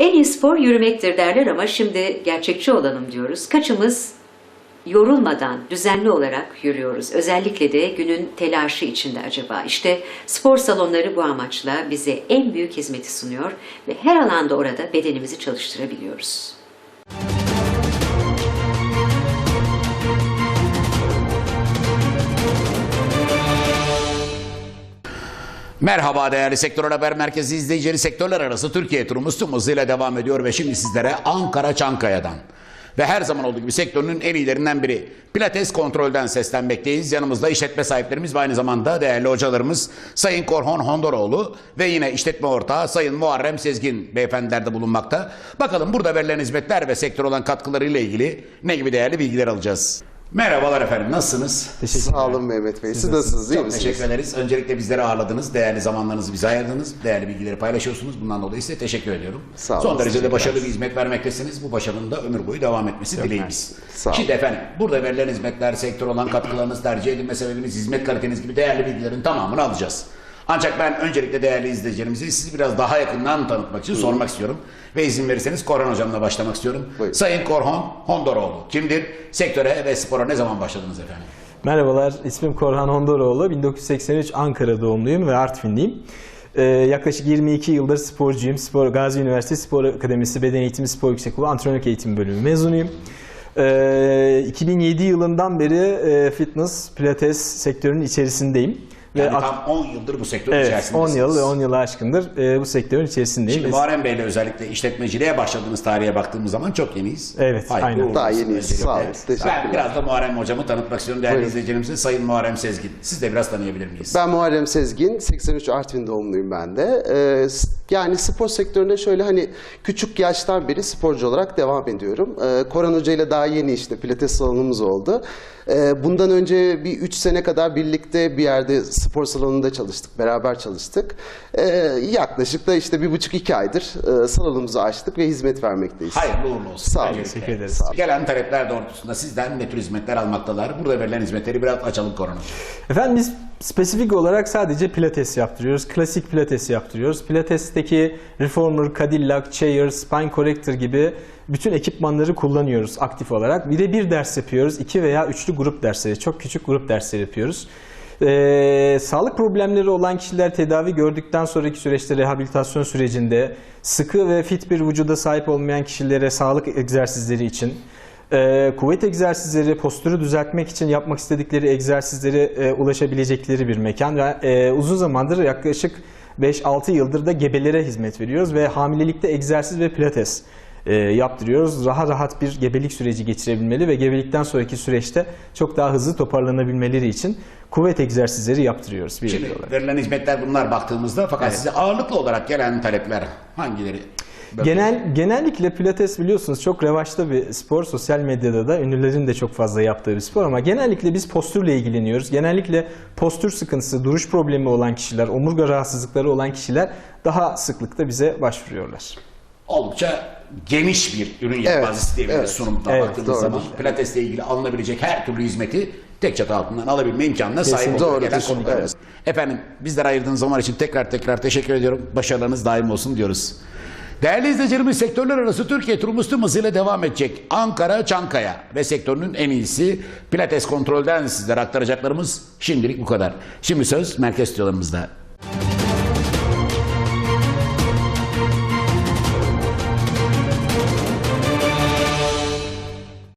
En iyi spor yürümektir derler ama şimdi gerçekçi olalım diyoruz. Kaçımız yorulmadan düzenli olarak yürüyoruz. Özellikle de günün telaşı içinde acaba. İşte spor salonları bu amaçla bize en büyük hizmeti sunuyor ve her alanda orada bedenimizi çalıştırabiliyoruz. Merhaba değerli Sektör Haber Merkezi izleyicileri sektörler arası Türkiye turumuz tüm hızıyla devam ediyor ve şimdi sizlere Ankara Çankaya'dan ve her zaman olduğu gibi sektörünün en iyilerinden biri Pilates Kontrol'den seslenmekteyiz. Yanımızda işletme sahiplerimiz ve aynı zamanda değerli hocalarımız Sayın Korhan Hondoroğlu ve yine işletme ortağı Sayın Muharrem Sezgin beyefendiler de bulunmakta. Bakalım burada verilen hizmetler ve sektör olan katkılarıyla ilgili ne gibi değerli bilgiler alacağız. Merhabalar efendim nasılsınız? Sağ olun Mehmet Bey. Siz nasılsınız? iyi Çok misiniz? teşekkür ederiz. Öncelikle bizleri ağırladınız. Değerli zamanlarınızı bize ayırdınız. Değerli bilgileri paylaşıyorsunuz. Bundan dolayı size teşekkür ediyorum. Sağ olun, Son derece de teşekkürler. başarılı bir hizmet vermektesiniz. Bu başarının da ömür boyu devam etmesi dileğimiz. Sağ olun. Şimdi efendim burada verilen hizmetler, sektör olan katkılarınız, tercih edilme sebebiniz, hizmet kaliteniz gibi değerli bilgilerin tamamını alacağız. Ancak ben öncelikle değerli izleyicilerimizi sizi biraz daha yakından tanıtmak için sormak istiyorum. Ve izin verirseniz Korhan Hocam'la başlamak istiyorum. Buyurun. Sayın Korhan Hondoroğlu kimdir? Sektöre ve spora ne zaman başladınız efendim? Merhabalar, ismim Korhan Hondoroğlu. 1983 Ankara doğumluyum ve Artvinliyim. Ee, yaklaşık 22 yıldır sporcuyum. Spor, Gazi Üniversitesi Spor Akademisi Beden Eğitimi Spor Yüksekokulu Antrenörlük Eğitimi Bölümü mezunuyum. Ee, 2007 yılından beri e, fitness, pilates sektörünün içerisindeyim. Yani ak- tam 10 yıldır bu sektör Evet, 10 içerisindesiniz. yıl ve 10 yılı aşkındır e, bu sektörün içerisindeyim. Şimdi Ve- Muharrem Bey'le özellikle işletmeciliğe başladığınız tarihe baktığımız zaman çok yeniyiz. Evet, aynen. uğurlu Daha yeniyiz. Sağ olun, Ben teşekkürler. biraz da Muharrem hocamı tanıtmak istiyorum değerli Buyurun. izleyicilerimize. Sayın Muharrem Sezgin. Siz de biraz tanıyabilir miyiz? Ben Muharrem Sezgin, 83 Artvin doğumluyum ben de. Ee, yani spor sektöründe şöyle hani küçük yaştan beri sporcu olarak devam ediyorum. Ee, Koran Hoca ile daha yeni işte pilates salonumuz oldu. Ee, bundan önce bir 3 sene kadar birlikte bir yerde spor salonunda çalıştık, beraber çalıştık. Ee, yaklaşık da işte bir buçuk iki aydır e, salonumuzu açtık ve hizmet vermekteyiz. Hayırlı uğurlu olsun. Sağ olun. Teşekkür ederiz. Sağ olun. Gelen talepler doğrultusunda sizden ne tür hizmetler almaktalar? Burada verilen hizmetleri biraz açalım Hocam. Efendim biz spesifik olarak sadece pilates yaptırıyoruz. Klasik pilates yaptırıyoruz. Pilates'teki reformer, Cadillac, chair, spine corrector gibi bütün ekipmanları kullanıyoruz aktif olarak. Bir de bir ders yapıyoruz. iki veya üçlü grup dersleri. Çok küçük grup dersleri yapıyoruz. Ee, sağlık problemleri olan kişiler tedavi gördükten sonraki süreçte rehabilitasyon sürecinde sıkı ve fit bir vücuda sahip olmayan kişilere sağlık egzersizleri için ee, kuvvet egzersizleri, postürü düzeltmek için yapmak istedikleri egzersizlere e, ulaşabilecekleri bir mekan. Ve e, uzun zamandır yaklaşık 5-6 yıldır da gebelere hizmet veriyoruz ve hamilelikte egzersiz ve pilates e, yaptırıyoruz. Rahat rahat bir gebelik süreci geçirebilmeli ve gebelikten sonraki süreçte çok daha hızlı toparlanabilmeleri için kuvvet egzersizleri yaptırıyoruz bir Şimdi verilen hizmetler bunlar baktığımızda fakat size ağırlıklı olarak gelen talepler hangileri? Genel genellikle pilates biliyorsunuz çok revaçta bir spor. Sosyal medyada da ünlülerin de çok fazla yaptığı bir spor ama genellikle biz postürle ilgileniyoruz. Genellikle postür sıkıntısı, duruş problemi olan kişiler, omurga rahatsızlıkları olan kişiler daha sıklıkla bize başvuruyorlar. Oldukça geniş bir ürün yelpazesi diyebiliriz evet. sunumda Evet, baktığımız doğrudur. zaman. Pilatesle ilgili alınabilecek her türlü hizmeti tek çatı altından alabilme imkanına sahip oluyor Doğrudur, gelen konuklarımız. Efendim bizlere ayırdığınız zaman için tekrar tekrar teşekkür ediyorum. Başarılarınız daim olsun diyoruz. Değerli izleyicilerimiz sektörler arası Türkiye turumuz tüm hızıyla devam edecek. Ankara, Çankaya ve sektörünün en iyisi Pilates kontrolden sizlere aktaracaklarımız şimdilik bu kadar. Şimdi söz merkez stüdyolarımızda.